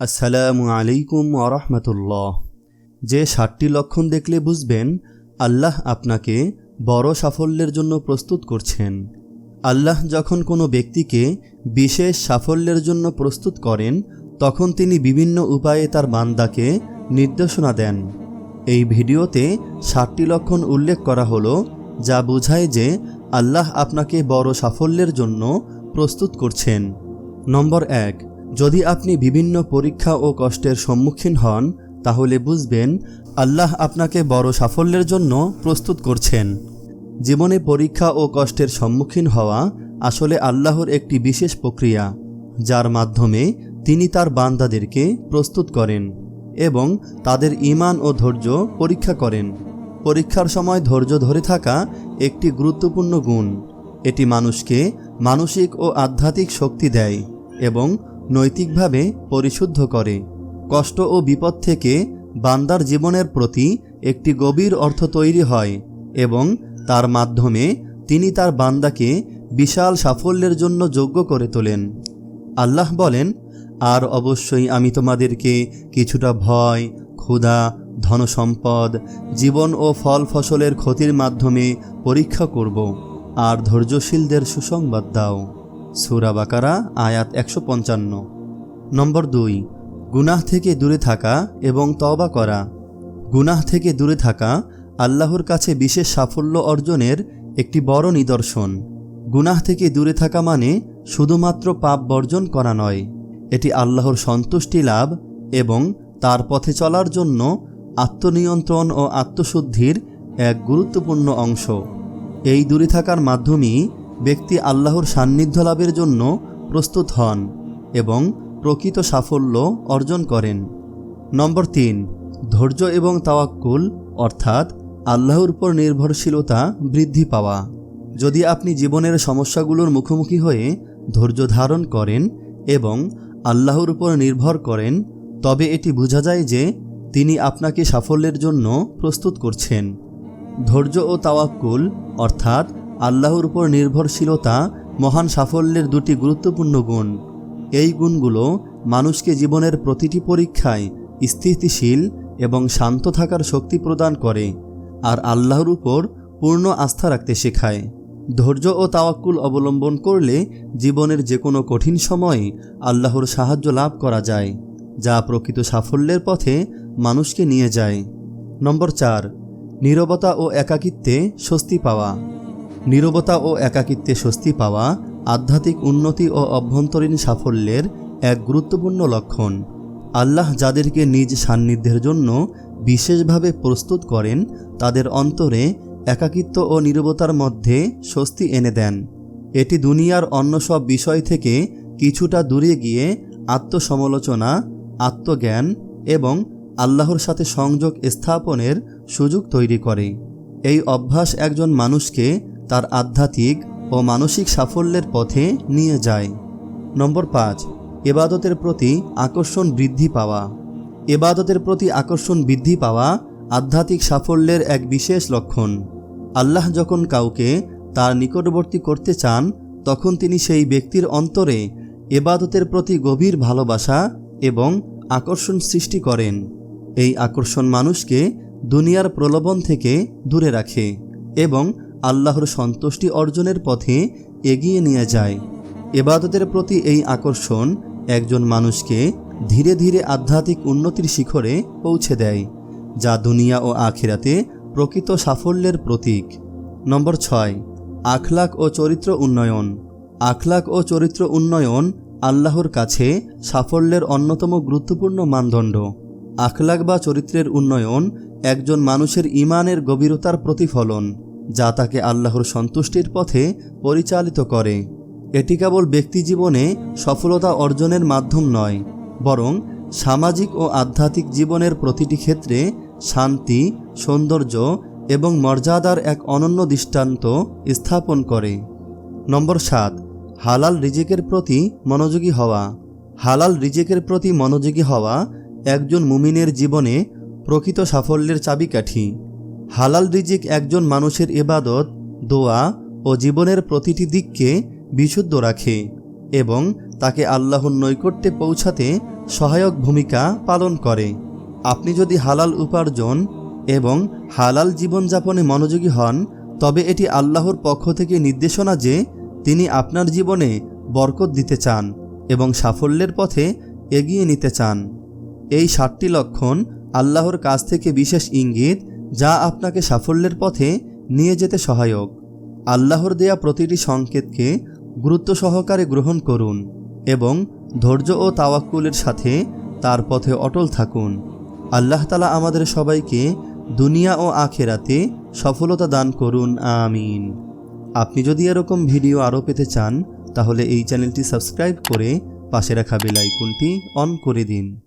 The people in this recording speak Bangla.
আসসালামু আলাইকুম আরহামতুল্লাহ যে ষাটটি লক্ষণ দেখলে বুঝবেন, আল্লাহ আপনাকে বড় সাফল্যের জন্য প্রস্তুত করছেন। আল্লাহ যখন কোনো ব্যক্তিকে বিশেষ সাফল্যের জন্য প্রস্তুত করেন, তখন তিনি বিভিন্ন উপায়ে তার বান্দাকে নির্দেশনা দেন। এই ভিডিওতে ষাটটি লক্ষণ উল্লেখ করা হলো, যা বোঝায় যে আল্লাহ আপনাকে বড় সাফল্যের জন্য প্রস্তুত করছেন। নম্বর এক যদি আপনি বিভিন্ন পরীক্ষা ও কষ্টের সম্মুখীন হন, তাহলে বুঝবেন, আল্লাহ আপনাকে বড় সাফল্যের জন্য প্রস্তুত করছেন। জীবনে পরীক্ষা ও কষ্টের সম্মুখীন হওয়া আসলে আল্লাহর একটি বিশেষ প্রক্রিয়া, যার মাধ্যমে তিনি তার বান্দাদেরকে প্রস্তুত করেন এবং তাদের ঈমান ও ধৈর্য পরীক্ষা করেন। পরীক্ষার সময় ধৈর্য ধরে থাকা একটি গুরুত্বপূর্ণ গুণ। এটি মানুষকে মানসিক ও আধ্যাত্মিক শক্তি দেয় এবং নৈতিকভাবে পরিশুদ্ধ করে। কষ্ট ও বিপদ থেকে বান্দার জীবনের প্রতি একটি গভীর অর্থ তৈরি হয় এবং তার মাধ্যমে তিনি তার বান্দাকে বিশাল সাফল্যের জন্য যোগ্য করে তোলেন। আল্লাহ বলেন, আর অবশ্যই আমি তোমাদেরকে কিছুটা ভয়, ক্ষুধা, ধনসম্পদ, জীবন ও ফল ফসলের ক্ষতির মাধ্যমে পরীক্ষা করব। আর ধৈর্যশীলদের সুসংবাদ দাও। সুরা বাকারা, আয়াত একশো পঞ্চান্ন। নম্বর দুই, গুনাহ থেকে দূরে থাকা এবং তওবা করা। গুনাহ থেকে দূরে থাকা আল্লাহর কাছে বিশেষ সাফল্য অর্জনের একটি বড় নিদর্শন। গুনাহ থেকে দূরে থাকা মানে শুধুমাত্র পাপ বর্জন করা নয়, এটি আল্লাহর সন্তুষ্টি লাভ এবং তার পথে চলার জন্য আত্মনিয়ন্ত্রণ ও আত্মশুদ্ধির এক গুরুত্বপূর্ণ অংশ। এই দূরে থাকার মাধ্যমেই ব্যক্তি আল্লাহর সান্নিধ্য লাভের জন্য প্রস্তুত হন এবং প্রকৃত সাফল্য অর্জন করেন। নম্বর তিন, ধৈর্য এবং তাওয়াক্কুল, অর্থাৎ আল্লাহর উপর নির্ভরশীলতা বৃদ্ধি পাওয়া। যদি আপনি জীবনের সমস্যাগুলোর মুখোমুখি হয়ে ধৈর্য ধারণ করেন এবং আল্লাহর উপর নির্ভর করেন, তবে এটি বোঝা যায় যে তিনি আপনাকে সাফল্যের জন্য প্রস্তুত করছেন। ধৈর্য ও তাওয়াক্কুল, অর্থাৎ আল্লাহর উপর নির্ভরশীলতা মহান সাফল্যের দুটি গুরুত্বপূর্ণ গুণ। এই গুণগুলো মানুষকে জীবনের প্রতিটি পরীক্ষায় স্থিতিশীল এবং শান্ত থাকার শক্তি প্রদান করে আর আল্লাহর উপর পূর্ণ আস্থা রাখতে শেখায়। ধৈর্য ও তাওয়াক্কুল অবলম্বন করলে জীবনের যে কোনো কঠিন সময়ে আল্লাহর সাহায্য লাভ করা যায়, যা প্রকৃত সাফল্যের পথে মানুষকে নিয়ে যায়। নম্বর চার, নীরবতা ও একাকিত্বে স্বস্তি পাওয়া। নীরবতা ও একাকিত্বে স্বস্তি পাওয়া আধ্যাত্মিক উন্নতি ও অভ্যন্তরীণ সাফল্যের এক গুরুত্বপূর্ণ লক্ষণ। আল্লাহ যাদেরকে নিজ সান্নিধ্যের জন্য বিশেষভাবে প্রস্তুত করেন, তাদের অন্তরে একাকিত্ব ও নীরবতার মধ্যে স্বস্তি এনে দেন। এটি দুনিয়ার অন্য সব বিষয় থেকে কিছুটা দূরে গিয়ে আত্মসমালোচনা, আত্মজ্ঞান এবং আল্লাহর সাথে সংযোগ স্থাপনের সুযোগ তৈরি করে। এই অভ্যাস একজন মানুষকে তার আধ্যাত্মিক ও মানসিক সাফল্যের পথে নিয়ে যায়। নম্বর পাঁচ, এবাদতের প্রতি আকর্ষণ বৃদ্ধি পাওয়া। এবাদতের প্রতি আকর্ষণ বৃদ্ধি পাওয়া আধ্যাত্মিক সাফল্যের এক বিশেষ লক্ষণ। আল্লাহ যখন কাউকে তার নিকটবর্তী করতে চান, তখন তিনি সেই ব্যক্তির অন্তরে এবাদতের প্রতি গভীর ভালোবাসা এবং আকর্ষণ সৃষ্টি করেন। এই আকর্ষণ মানুষকে দুনিয়ার প্রলোভন থেকে দূরে রাখে এবং আল্লাহর সন্তুষ্টি অর্জনের পথে এগিয়ে নিয়ে যায়। এবাদতের প্রতি এই আকর্ষণ একজন মানুষকে ধীরে ধীরে আধ্যাত্মিক উন্নতির শিখরে পৌঁছে দেয়, যা দুনিয়া ও আখিরাতে প্রকৃত সাফল্যের প্রতীক। নম্বর ছয়, আখলাক ও চরিত্র উন্নয়ন। আখলাক ও চরিত্র উন্নয়ন আল্লাহর কাছে সাফল্যের অন্যতম গুরুত্বপূর্ণ মানদণ্ড। আখলাক বা চরিত্রের উন্নয়ন একজন মানুষের ইমানের গভীরতার প্রতিফলন। যা তাকে আল্লাহর সন্তুষ্টির পথে পরিচালিত করে। এটি কেবল ব্যক্তি জীবনে সফলতা অর্জনের মাধ্যম নয়, বরং সামাজিক ও আধ্যাত্মিক জীবনের প্রতিটি ক্ষেত্রে শান্তি, সৌন্দর্য এবং মর্যাদার এক অনন্য দৃষ্টান্ত স্থাপন করে। নম্বর সাত, হালাল রিজেকের প্রতি মনোযোগী হওয়া। হালাল রিজেকের প্রতি মনোযোগী হওয়া একজন মুমিনের জীবনে প্রকৃত সাফল্যের চাবিকাঠি। হালাল রিজিক একজন মানুষের এবাদত দোয়া ও জীবনের প্রতিটি দিককে বিশুদ্ধ রাখে এবং তাকে আল্লাহর নৈকট্যে পৌঁছাতে সহায়ক ভূমিকা পালন করে। আপনি যদি হালাল উপার্জন এবং হালাল জীবনযাপনে মনোযোগী হন, তবে এটি আল্লাহর পক্ষ থেকে নির্দেশনা যে তিনি আপনার জীবনে বরকত দিতে চান এবং সাফল্যের পথে এগিয়ে নিতে চান। এই সাতটি লক্ষণ আল্লাহর কাছ থেকে বিশেষ ইঙ্গিত যা আপনাকে সাফল্যের পথে নিয়ে যেতে সহায়ক। আল্লাহর দেয়া প্রতিটি সংকেতকে গুরুত্ব সহকারে গ্রহণ করুন এবং ধৈর্য ও তাওয়াক্কুলের সাথে তার পথে অটল থাকুন। আল্লাহ তালা আমাদের সবাইকে দুনিয়া ও আখেরাতে সফলতা দান করুন, আমিন। আপনি যদি এরকম ভিডিও আরও পেতে চান, তাহলে এই চ্যানেলটি সাবস্ক্রাইব করে পাশে রাখা বেল আইকনটি অন করে দিন।